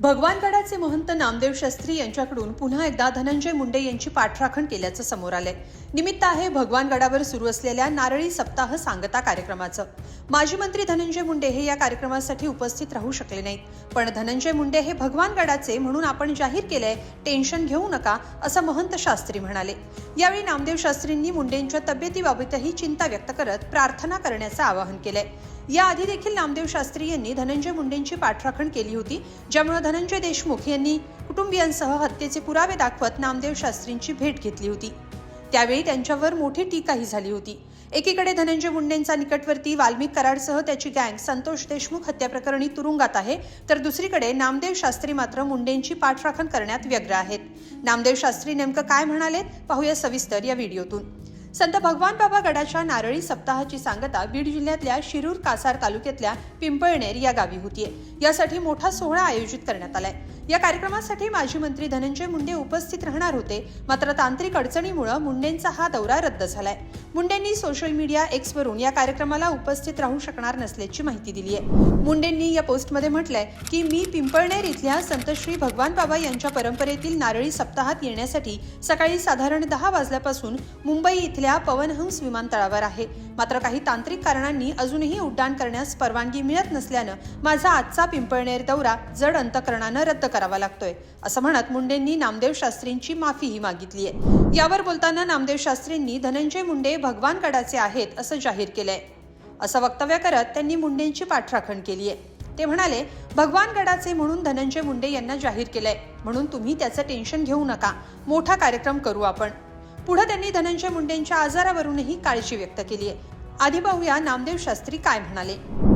भगवानगडाचे महंत नामदेव शास्त्री यांच्याकडून पुन्हा एकदा धनंजय मुंडे यांची पाठराखण केल्याचं समोर आलंय. निमित्त आहे भगवानगडावर सुरू असलेल्या नारळी सप्ताह सांगता कार्यक्रमाचं. माजी मंत्री धनंजय मुंडे हे या कार्यक्रमासाठी उपस्थित राहू शकले नाहीत. पण धनंजय मुंडे हे भगवानगडाचे म्हणून आपण जाहीर केलंय टेन्शन घेऊ नका असं महंत शास्त्री म्हणाले. यावेळी नामदेव शास्त्रींनी मुंडेंच्या तब्येतीबाबतही चिंता व्यक्त करत प्रार्थना करण्याचं आवाहन केलंय. याआधी देखील नामदेव शास्त्री यांनी धनंजय मुंडेंची पाठराखण केली होती ज्यामुळे धनंजय देशमुख यांनी कुटुंबियांसह हत्येचे पुरावे दाखवत नामदेव शास्त्रींची भेट घेतली होती. त्यावेळी त्यांच्यावर मोठी टीकाही झाली होती. एकीकडे धनंजय मुंडेंचा निकटवर्ती वाल्मिक कराडसह त्याची गँग संतोष देशमुख हत्या प्रकरणी तुरुंगात आहे तर दुसरीकडे नामदेव शास्त्री मात्र मुंडेंची पाठराखण करण्यात व्यग्र आहेत. नामदेव शास्त्री नेमकं काय म्हणाले? पाहूया सविस्तर या व्हिडिओतून. संत भगवान बाबा गडाच्या नारळी सप्ताहाची सांगता बीड जिल्ह्यातल्या शिरूर कासार तालुक्यातल्या पिंपळनेर या गावी होतीये. यासाठी मोठा सोहळा आयोजित करण्यात आलाय. या कार्यक्रमासाठी माजी मंत्री धनंजय मुंडे उपस्थित राहणार होते. मात्र तांत्रिक अडचणीमुळे मुंडेंचा हा दौरा रद्द झालाय. मुंडेंनी सोशल मीडिया एक्सवरून या कार्यक्रमाला उपस्थित राहू शकणार नसल्याची माहिती दिली आहे. मुंडेंनी या पोस्टमध्ये म्हटलंय की मी पिंपळनेर इथल्या संतश्री भगवान बाबा यांच्या परंपरेतील नारळी सप्ताहात येण्यासाठी सकाळी साधारण दहा वाजल्यापासून मुंबई इथल्या पवनहंस विमानतळावर आहे. मात्र काही तांत्रिक कारणांनी अजूनही उड्डाण करण्यास परवानगी मिळत नसल्यानं माझा आजचा पिंपळनेर दौरा जड अंतकरणानं रद्द करावा लागतोय. असं म्हणत मुंडेंनी नामदेव शास्त्रींची माफीही मागितली आहे. यावर बोलताना नामदेव शास्त्रींनी धनंजय मुंडे भगवान गडाचे आहेत असं जाहीर केलंय. असं वक्तव्य करत त्यांनी मुंडेंची पाठराखण केली आहे. ते म्हणाले भगवान गडाचे म्हणून धनंजय मुंडे यांना जाहीर केलंय. म्हणून तुम्ही त्याचं टेन्शन घेऊ नका. मोठा कार्यक्रम करू आपण. पुढे त्यांनी धनंजय मुंडेंच्या आजारावरूनही काळजी व्यक्त केली आहे. आधी पाहूया नामदेव शास्त्री काय म्हणाले.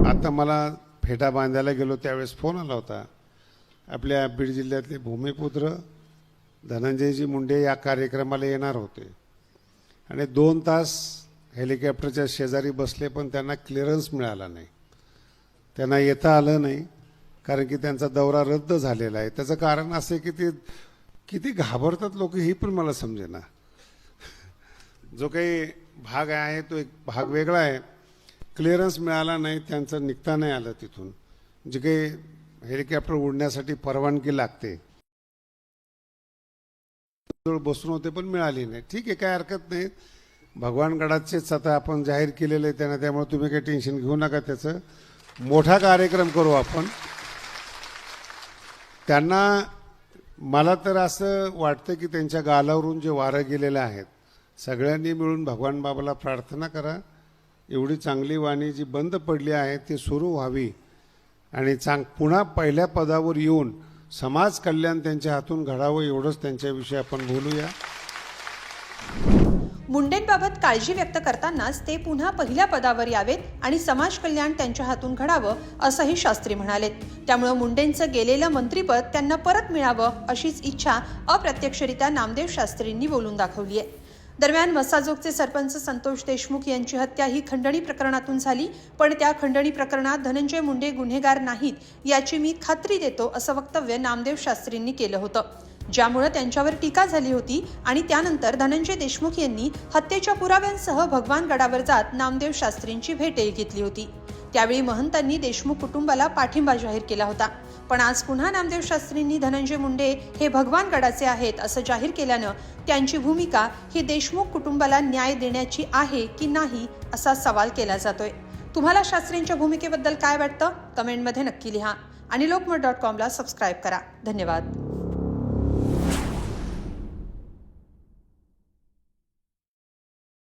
आता मला फेटा बांधायला गेलो त्यावेळेस फोन आला होता. आपल्या बीड जिल्ह्यातले भूमिपुत्र धनंजयजी मुंडे या कार्यक्रमाला येणार होते. आणि दोन तास हेलिकॉप्टरच्या शेजारी बसले पण त्यांना क्लिअरन्स मिळाला नाही. त्यांना येता आलं नाही कारण की त्यांचा दौरा रद्द झालेला आहे. त्याचं कारण असं आहे की ते किती घाबरतात लोक ही पण मला समजेना. जो काही भाग आहे तो एक भाग वेगळा आहे. क्लिअरन्स मिळाला नाही त्यांचं निघता नाही आलं तिथून. जे काही हेलिकॉप्टर उडण्यासाठी परवानगी लागते. बसून होते पण मिळाली नाही. ठीक आहे काय हरकत नाही. भगवान गडाचेच आता आपण जाहीर केलेले त्यांना त्यामुळे तुम्ही काही टेन्शन घेऊ नका त्याचं. मोठा कार्यक्रम करू आपण. त्यांना मला तर असं वाटतं की त्यांच्या गालावरून जे वारं गेलेले आहेत सगळ्यांनी मिळून भगवान बाबाला प्रार्थना करा. एवढी चांगली वाणी जी बंद पडली आहे ती सुरू व्हावी. आणि चांग पुन्हा पहिल्या पदावर येऊन समाज कल्याण त्यांच्या हातून घडावं एवढंच त्यांच्याविषयी आपण बोलूया. मुंडेंबाबत काळजी व्यक्त करतानाच ते पुन्हा पहिल्या पदावर यावेत आणि समाज कल्याण त्यांच्या हातून घडावं असंही शास्त्री म्हणालेत. त्यामुळे मुंडेंचं गेलेलं मंत्रीपद त्यांना परत मिळावं अशीच इच्छा अप्रत्यक्षरित्या नामदेव शास्त्रींनी बोलून दाखवली आहे दरम्यान मसाजोगचे सरपंच संतोष देशमुख यांची हत्या ही खंडणी प्रकरणातून झाली पण त्या खंडणी प्रकरणात धनंजय मुंडे गुन्हेगार नाहीत याची मी खात्री देतो असं वक्तव्य नामदेव शास्त्रींनी केलं होतं. ज्यामुळे त्यांच्यावर टीका झाली होती आणि त्यानंतर धनंजय देशमुख यांनी हत्येच्या पुराव्यांसह भगवान गडावर जात नामदेव शास्त्रींची भेटही घेतली होती. त्यावेळी महंतांनी देशमुख कुटुंबाला पाठिंबा जाहीर केला होता. पण आज पुन्हा नामदेव शास्त्रींनी धनंजय मुंडे हे भगवान गडाचे आहेत असं जाहीर केल्यानं त्यांची भूमिका ही देशमुख कुटुंबाला न्याय देण्याची आहे की नाही असा सवाल केला जातोय. तुम्हाला शास्त्रींच्या भूमिकेबद्दल काय वाटतं? कमेंटमध्ये नक्की लिहा. आणि लोकमत डॉट कॉमला सबस्क्राईब करा. धन्यवाद.